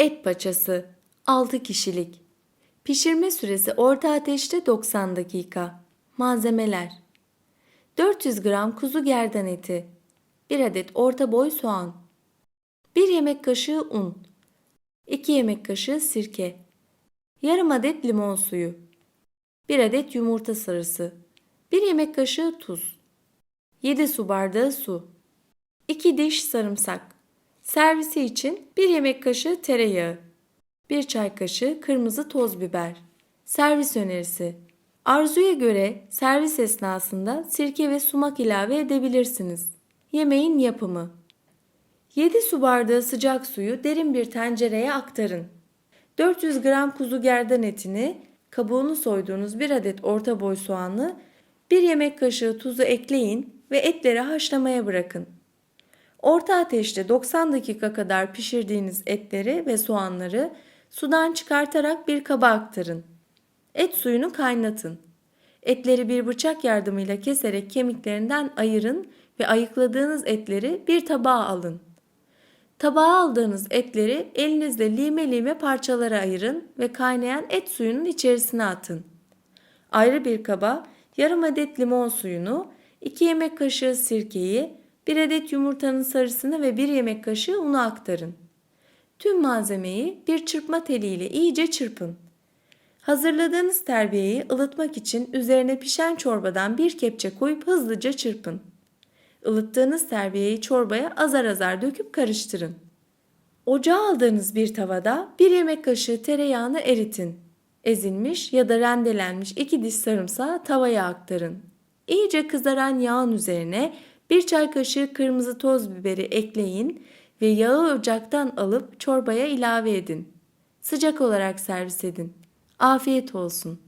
Et paçası 6 kişilik. Pişirme süresi orta ateşte 90 dakika. Malzemeler. 400 gram kuzu gerdan eti. 1 adet orta boy soğan. 1 yemek kaşığı un. 2 yemek kaşığı sirke. Yarım adet limon suyu. 1 adet yumurta sarısı. 1 yemek kaşığı tuz. 7 su bardağı su. 2 diş sarımsak Servisi için 1 yemek kaşığı tereyağı 1 çay kaşığı kırmızı toz biber Servis önerisi Arzuya göre servis esnasında sirke ve sumak ilave edebilirsiniz. Yemeğin yapımı 7 su bardağı sıcak suyu derin bir tencereye aktarın. 400 gram kuzu gerdan etini, kabuğunu soyduğunuz 1 adet orta boy soğanı, 1 yemek kaşığı tuzu ekleyin ve etleri haşlamaya bırakın. Orta ateşte 90 dakika kadar pişirdiğiniz etleri ve soğanları sudan çıkartarak bir kaba aktarın. Et suyunu kaynatın. Etleri bir bıçak yardımıyla keserek kemiklerinden ayırın ve ayıkladığınız etleri bir tabağa alın. Tabağa aldığınız etleri elinizle lime lime parçalara ayırın ve kaynayan et suyunun içerisine atın. Ayrı bir kaba yarım adet limon suyunu, 2 yemek kaşığı sirkeyi, 1 adet yumurtanın sarısını ve 1 yemek kaşığı unu aktarın. Tüm malzemeyi bir çırpma teliyle iyice çırpın. Hazırladığınız terbiyeyi ılıtmak için üzerine pişen çorbadan bir kepçe koyup hızlıca çırpın. Ilıttığınız terbiyeyi çorbaya azar azar döküp karıştırın. Ocağa aldığınız bir tavada bir yemek kaşığı tereyağını eritin. Ezilmiş ya da rendelenmiş iki diş sarımsağı tavaya aktarın. İyice kızaran yağın üzerine bir çay kaşığı kırmızı toz biberi ekleyin ve yağı ocaktan alıp çorbaya ilave edin. Sıcak olarak servis edin. Afiyet olsun.